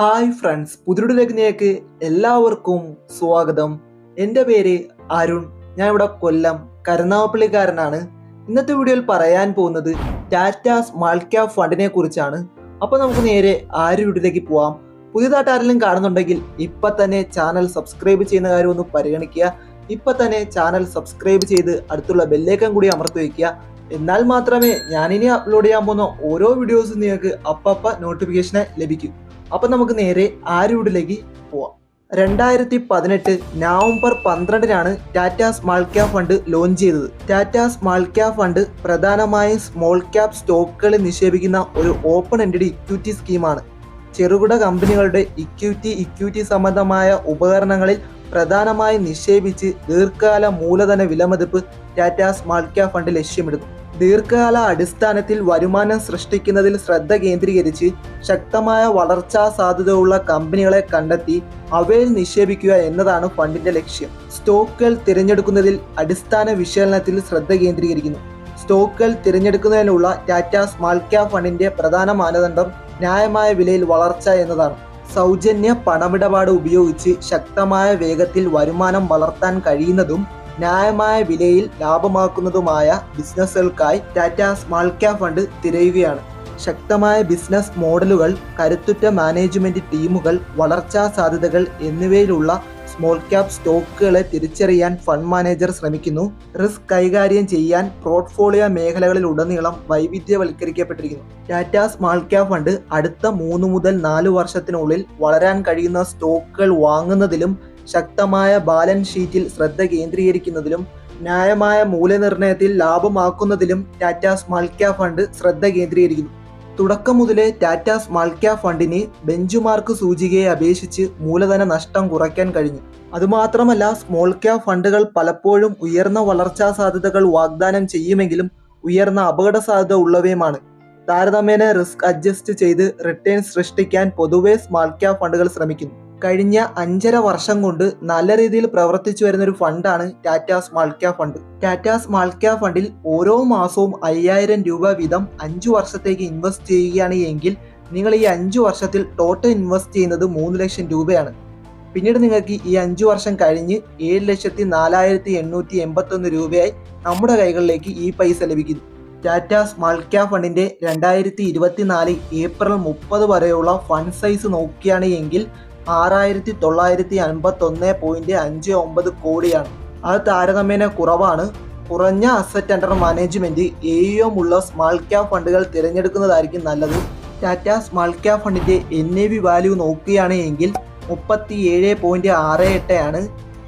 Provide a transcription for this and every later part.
Hi friends പുതിരുടിലേക്ക് എല്ലാവർക്കും സ്വാഗതം. എന്റെ പേര് അരുൺ. ഞാൻ ഇവിടെ കൊല്ലം കരുനാവപ്പള്ളിക്കാരനാണ് ഇന്നത്തെ വീഡിയോയിൽ പറയാൻ പോകുന്നത് ടാറ്റ സ്മാൾ ക്യാപ് ഫണ്ടിനെ കുറിച്ചാണ്. അപ്പോൾ നമുക്ക് നേരെ ആ ഒരു വീഡിയോയിലേക്ക് പോവാം. പുതിയതായിട്ട് ആരെങ്കിലും കാണുന്നുണ്ടെങ്കിൽ ഇപ്പം തന്നെ ചാനൽ സബ്സ്ക്രൈബ് ചെയ്യുന്ന കാര്യം ഒന്ന് പരിഗണിക്കുക. ഇപ്പം തന്നെ ചാനൽ സബ്സ്ക്രൈബ് ചെയ്ത് അടുത്തുള്ള ബെല്ലേക്കം കൂടി അമർത്തി വയ്ക്കുക. എന്നാൽ മാത്രമേ ഞാനിനി അപ്ലോഡ് ചെയ്യാൻ പോകുന്ന ഓരോ വീഡിയോസും നിങ്ങൾക്ക് അപ്പപ്പ നോട്ടിഫിക്കേഷനെ ലഭിക്കൂ. അപ്പൊ നമുക്ക് നേരെ ആ റൂട്ടിലേക്ക് പോവാം. രണ്ടായിരത്തി പതിനെട്ട് November പന്ത്രണ്ടിനാണ് Tata small cap fund launch ചെയ്തത്. ടാറ്റ സ്മാൾ ക്യാപ് ഫണ്ട് പ്രധാനമായും സ്മോൾ ക്യാപ് സ്റ്റോക്കുകളിൽ നിക്ഷേപിക്കുന്ന ഒരു ഓപ്പൺ എൻഡഡ് ഇക്വിറ്റി സ്കീമാണ്. ചെറുകിട കമ്പനികളുടെ ഇക്വിറ്റി ഇക്വിറ്റി സംബന്ധമായ ഉപകരണങ്ങളിൽ പ്രധാനമായും നിക്ഷേപിച്ച് ദീർഘകാല മൂലധന വിലമതിപ്പ് ടാറ്റ സ്മാൾ ക്യാപ് ഫണ്ട് ലക്ഷ്യമിടുന്നു. ദീർഘകാല അടിസ്ഥാനത്തിൽ വരുമാനം സൃഷ്ടിക്കുന്നതിൽ ശ്രദ്ധ കേന്ദ്രീകരിച്ച് ശക്തമായ വളർച്ചാ സാധ്യതയുള്ള കമ്പനികളെ കണ്ടെത്തി അവയിൽ നിക്ഷേപിക്കുക എന്നതാണ് ഫണ്ടിന്റെ ലക്ഷ്യം. സ്റ്റോക്കുകൾ തിരഞ്ഞെടുക്കുന്നതിൽ അടിസ്ഥാന വിശകലനത്തിൽ ശ്രദ്ധ കേന്ദ്രീകരിക്കുന്നു. സ്റ്റോക്കുകൾ തിരഞ്ഞെടുക്കുന്നതിനുള്ള ടാറ്റ സ്മാൾ ക്യാപ് ഫണ്ടിന്റെ പ്രധാന മാനദണ്ഡം ന്യായമായ വിലയിൽ വളർച്ച എന്നതാണ്. സൗജന്യ പണമിടപാട് ഉപയോഗിച്ച് ശക്തമായ വേഗത്തിൽ വരുമാനം വളർത്താൻ കഴിയുന്നതും ന്യായമായ വിലയിൽ ലാഭമാക്കുന്നതുമായ ബിസിനസ്സുകൾക്കായി ടാറ്റ സ്മാൾ ക്യാപ് ഫണ്ട് തിരയുകയാണ്. ശക്തമായ ബിസിനസ് മോഡലുകൾ കരുത്തുറ്റ മാനേജ്മെന്റ് ടീമുകൾ വളർച്ചാ സാധ്യതകൾ എന്നിവയിലുള്ള സ്മോൾ ക്യാപ് സ്റ്റോക്കുകളെ തിരിച്ചറിയാൻ ഫണ്ട് മാനേജർ ശ്രമിക്കുന്നു. റിസ്ക് കൈകാര്യം ചെയ്യാൻ പോർട്ട്ഫോളിയോ മേഖലകളിൽ ഉടനീളം വൈവിധ്യവൽക്കരിക്കപ്പെട്ടിരിക്കുന്നു. ടാറ്റ സ്മാൾ ക്യാപ് ഫണ്ട് അടുത്ത മൂന്ന് മുതൽ നാല് വർഷത്തിനുള്ളിൽ വളരാൻ കഴിയുന്ന സ്റ്റോക്കുകൾ വാങ്ങുന്നതിലും ശക്തമായ ബാലൻസ് ഷീറ്റിൽ ശ്രദ്ധ കേന്ദ്രീകരിക്കുന്നതിലും ന്യായമായ മൂല്യനിർണയത്തിൽ ലാഭമാക്കുന്നതിലും ടാറ്റ സ്മാൾ ക്യാപ് ഫണ്ട് ശ്രദ്ധ കേന്ദ്രീകരിക്കുന്നു. തുടക്കം മുതലേ ടാറ്റ സ്മാൾ ക്യാപ് ഫണ്ടിന് ബെഞ്ച്മാർക്ക് സൂചികയെ അപേക്ഷിച്ച് മൂലധന നഷ്ടം കുറയ്ക്കാൻ കഴിഞ്ഞു. അതുമാത്രമല്ല സ്മോൾ ക്യാപ് ഫണ്ടുകൾ പലപ്പോഴും ഉയർന്ന വളർച്ചാ സാധ്യതകൾ വാഗ്ദാനം ചെയ്യുമെങ്കിലും ഉയർന്ന അപകട സാധ്യത ഉള്ളവയുമാണ്. താരതമ്യേന റിസ്ക് അഡ്ജസ്റ്റ് ചെയ്ത് റിട്ടേൺ സൃഷ്ടിക്കാൻ പൊതുവെ സ്മാൾ ക്യാപ് ഫണ്ടുകൾ ശ്രമിക്കുന്നു. കഴിഞ്ഞ അഞ്ചര വർഷം കൊണ്ട് നല്ല രീതിയിൽ പ്രവർത്തിച്ചു വരുന്ന ഒരു ഫണ്ടാണ് Tata small cap fund. Tata small cap ഫണ്ടിൽ ഓരോ മാസവും അയ്യായിരം രൂപ വീതം അഞ്ചു വർഷത്തേക്ക് ഇൻവെസ്റ്റ് ചെയ്യുകയാണ് എങ്കിൽ നിങ്ങൾ ഈ അഞ്ചു വർഷത്തിൽ ടോട്ടൽ ഇൻവെസ്റ്റ് ചെയ്യുന്നത് മൂന്ന് ലക്ഷം രൂപയാണ്. പിന്നീട് നിങ്ങൾക്ക് ഈ അഞ്ചു വർഷം കഴിഞ്ഞ് ഏഴ് ലക്ഷത്തി നാലായിരത്തി എണ്ണൂറ്റി എൺപത്തൊന്ന് രൂപയായി നമ്മുടെ കൈകളിലേക്ക് ഈ പൈസ ലഭിക്കുന്നു. ടാറ്റ സ്മാൾ ക്യാപ് ഫണ്ടിന്റെ രണ്ടായിരത്തി ഇരുപത്തിനാല് ഏപ്രിൽ മുപ്പത് വരെയുള്ള ഫണ്ട് സൈസ് നോക്കുകയാണ് എങ്കിൽ ആറായിരത്തി തൊള്ളായിരത്തി അൻപത്തി ഒന്ന് പോയിന്റ് അഞ്ച് ഒമ്പത് കോടിയാണ്. അത് താരതമ്യേന കുറവാണ്. കുറഞ്ഞ അസറ്റ് അണ്ടർ മാനേജ്മെന്റ് എയോ ഉള്ള സ്മാൾ ക്യാപ് ഫണ്ടുകൾ തിരഞ്ഞെടുക്കുന്നതായിരിക്കും നല്ലത്. ടാറ്റ സ്മാൾ ക്യാപ് ഫണ്ടിന്റെ എൻ എ വി വാല്യൂ നോക്കുകയാണ് എങ്കിൽ മുപ്പത്തി ഏഴ് പോയിന്റ് ആറ് എട്ട് ആണ്.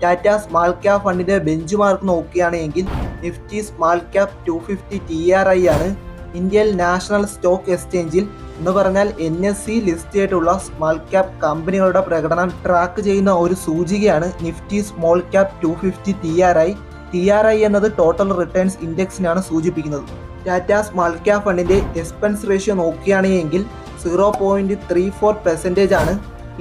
ടാറ്റ സ്മാൾ ക്യാപ് ഫണ്ടിന്റെ ബെഞ്ച് മാർക്ക് നോക്കുകയാണ് എങ്കിൽ Nifty small cap two fifty T R I ആണ്. ഇന്ത്യൻ നാഷണൽ സ്റ്റോക്ക് എക്സ്ചേഞ്ചിൽ എന്ന് പറഞ്ഞാൽ എൻ എസ് സി ലിസ്റ്റ് ചെയ്തിട്ടുള്ള സ്മോൾ ക്യാപ് കമ്പനികളുടെ പ്രകടനം ട്രാക്ക് ചെയ്യുന്ന ഒരു സൂചികയാണ് Nifty small cap two fifty T R I T R I എന്നത് ടോട്ടൽ റിട്ടേൺസ് ഇൻഡെക്സിനാണ് സൂചിപ്പിക്കുന്നത്. ടാറ്റ സ്മോൾ ക്യാപ് ഫണ്ടിന്റെ എക്സ്പെൻസ് റേഷ്യോ നോക്കുകയാണെങ്കിൽ zero point three four percentage ആണ്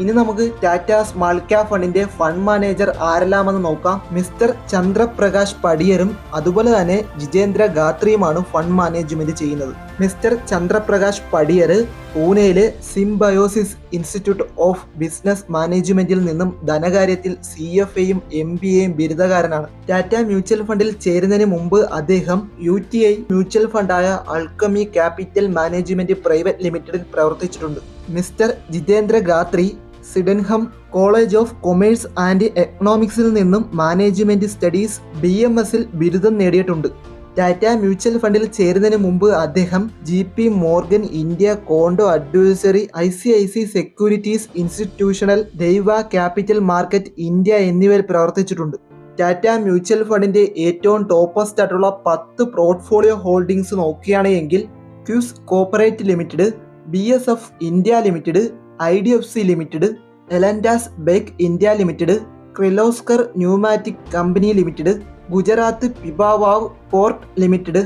ഇനി നമുക്ക് ടാറ്റ സ്മാൾ ക്യാപ് ഫണ്ടിന്റെ ഫണ്ട് മാനേജർ ആരെല്ലാമെന്ന് നോക്കാം. മിസ്റ്റർ ചന്ദ്രപ്രകാശ് പടിയരും അതുപോലെ തന്നെ ജിതേന്ദ്ര ഗാത്രിയുമാണ് ഫണ്ട് മാനേജ്മെന്റ് ചെയ്യുന്നത്. മിസ്റ്റർ ചന്ദ്രപ്രകാശ് പടിയർ പൂനെയിലെ സിംബയോസിസ് ഇൻസ്റ്റിറ്റ്യൂട്ട് ഓഫ് ബിസിനസ് മാനേജ്മെന്റിൽ നിന്നും ധനകാര്യത്തിൽ സി എഫ് എയും എം ബി എയും ബിരുദകാരനാണ്. ടാറ്റ മ്യൂച്വൽ ഫണ്ടിൽ ചേരുന്നതിന് മുമ്പ് അദ്ദേഹം യു ടി ഐ മ്യൂച്വൽ ഫണ്ടായ അൾക്കമി ക്യാപിറ്റൽ മാനേജ്മെന്റ് പ്രൈവറ്റ് ലിമിറ്റഡിൽ പ്രവർത്തിച്ചിട്ടുണ്ട്. Mister Jitendra Gathri Sydenham college of commerce and എക്കണോമിക്സിൽ നിന്നും മാനേജ്മെന്റ് സ്റ്റഡീസ് ബി എം എസിൽ ബിരുദം നേടിയിട്ടുണ്ട്. ടാറ്റ മ്യൂച്വൽ ഫണ്ടിൽ ചേരുന്നതിന് മുമ്പ് അദ്ദേഹം J P Morgan India condo advisory I C I C securities institutional ദൈവ ക്യാപിറ്റൽ മാർക്കറ്റ് ഇന്ത്യ എന്നിവയിൽ പ്രവർത്തിച്ചിട്ടുണ്ട്. ടാറ്റ മ്യൂച്വൽ ഫണ്ടിന്റെ ഏറ്റവും ടോപ്പസ്റ്റ് ആയിട്ടുള്ള പത്ത് പോർട്ട്ഫോളിയോ ഹോൾഡിംഗ്സ് നോക്കുകയാണെങ്കിൽ Quess corporate limited B S F India limited I D F C limited Elantas Beck India limited Kirloskar pneumatic company limited Gujarat Pipavav port limited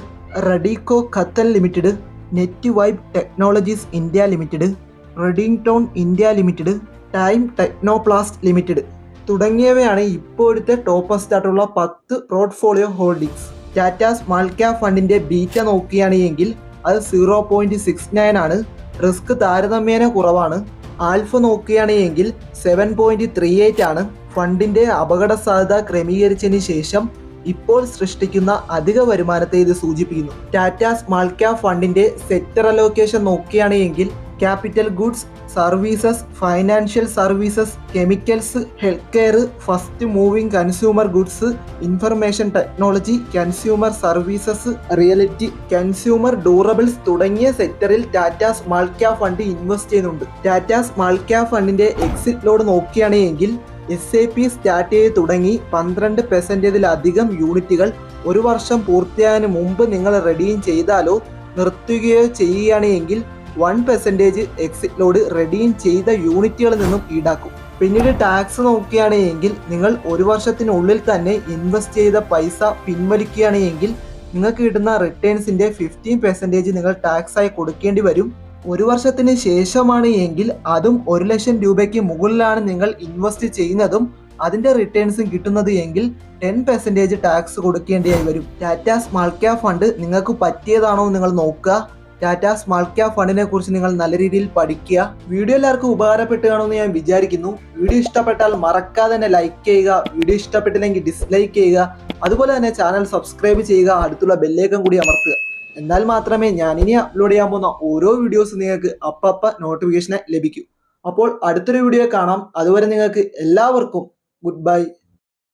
Radico Khaitan limited Netweb technologies India limited Redington India limited time Technoplast limited തുടങ്ങിയവയാണ് ഇപ്പോഴത്തെ toppest ആയിട്ടുള്ള പത്ത് portfolio holdings Tata small cap ഫണ്ടിന്റെ beta നോക്കുകയാണെങ്കിൽ അത് zero point six nine ആണ്. Risk താരതമ്യേന കുറവാണ്. ആൽഫ നോക്കുകയാണെങ്കിൽ സെവൻ പോയിന്റ് ത്രീ എയ്റ്റ് ആണ് ഫണ്ടിന്റെ അപകട സാധ്യത ക്രമീകരിച്ചതിന് ശേഷം ഇപ്പോൾ സൃഷ്ടിക്കുന്ന അധിക വരുമാനത്തെ ഇത് സൂചിപ്പിക്കുന്നു. ടാറ്റ സ്മാൾ ക്യാപ് ഫണ്ടിന്റെ സെക്ടർ അലോക്കേഷൻ നോക്കുകയാണെങ്കിൽ capital goods services financial services chemicals health care first moving consumer goods information technology consumer services reality consumer durables തുടങ്ങിയ സെക്ടറിൽ Tata small cap fund invest ചെയ്യുന്നുണ്ട്. ടാറ്റ സ്മാൾ ക്യാപ് ഫണ്ടിന്റെ എക്സിറ്റ് ലോഡ് നോക്കുകയാണെങ്കിൽ S A P start ചെയ്ത് തുടങ്ങി പന്ത്രണ്ട് പെർസെന്റേജിലധികം യൂണിറ്റുകൾ ഒരു വർഷം പൂർത്തിയായതിനു മുമ്പ് നിങ്ങൾ റെഡിയും ചെയ്താലോ നിർത്തുകയോ ചെയ്യുകയാണെങ്കിൽ one percentage exit load redeem ചെയ്ത യൂണിറ്റുകളിൽ നിന്നും ഈടാക്കും. പിന്നീട് ടാക്സ് നോക്കുകയാണെങ്കിൽ നിങ്ങൾ ഒരു വർഷത്തിനുള്ളിൽ തന്നെ ഇൻവെസ്റ്റ് ചെയ്ത പൈസ പിൻവലിക്കുകയാണെങ്കിൽ നിങ്ങൾക്ക് കിട്ടുന്ന റിട്ടേൺസിന്റെ ഫിഫ്റ്റീൻ പെർസെന്റേജ് നിങ്ങൾ ടാക്സ് ആയി കൊടുക്കേണ്ടി വരും. ഒരു വർഷത്തിന് ശേഷമാണ് എങ്കിൽ അതും ഒരു ലക്ഷം രൂപയ്ക്ക് മുകളിലാണ് നിങ്ങൾ ഇൻവെസ്റ്റ് ചെയ്യുന്നതും അതിന്റെ റിട്ടേൺസും കിട്ടുന്നത് എങ്കിൽ ടെൻ പെർസെന്റേജ് ടാക്സ് കൊടുക്കേണ്ടിയായി വരും. ടാറ്റ സ്മാൾ ക്യാപ് ഫണ്ട് നിങ്ങൾക്ക് പറ്റിയതാണോ നിങ്ങൾ നോക്കുക. ടാറ്റ സ്മാൾ ക്യാപ് ഫണ്ടിനെ കുറിച്ച് നിങ്ങൾ നല്ല രീതിയിൽ പഠിക്കുക. വീഡിയോ എല്ലാവർക്കും ഉപകാരപ്പെട്ട് കാണുമെന്ന് ഞാൻ വിചാരിക്കുന്നു. വീഡിയോ ഇഷ്ടപ്പെട്ടാൽ മറക്കാതെ തന്നെ ലൈക്ക് ചെയ്യുക വീഡിയോ ഇഷ്ടപ്പെട്ടില്ലെങ്കിൽ ഡിസ്ലൈക്ക് ചെയ്യുക. അതുപോലെ തന്നെ ചാനൽ സബ്സ്ക്രൈബ് ചെയ്യുക അടുത്തുള്ള ബെല്ലേക്കം കൂടി അമർത്തുക. എന്നാൽ മാത്രമേ ഞാൻ ഇനി അപ്ലോഡ് ചെയ്യാൻ പോകുന്ന ഓരോ വീഡിയോസ് നിങ്ങൾക്ക് അപ്പപ്പ നോട്ടിഫിക്കേഷനെ ലഭിക്കൂ. അപ്പോൾ അടുത്തൊരു വീഡിയോ കാണാം. അതുവരെ നിങ്ങൾക്ക് എല്ലാവർക്കും ഗുഡ് ബൈ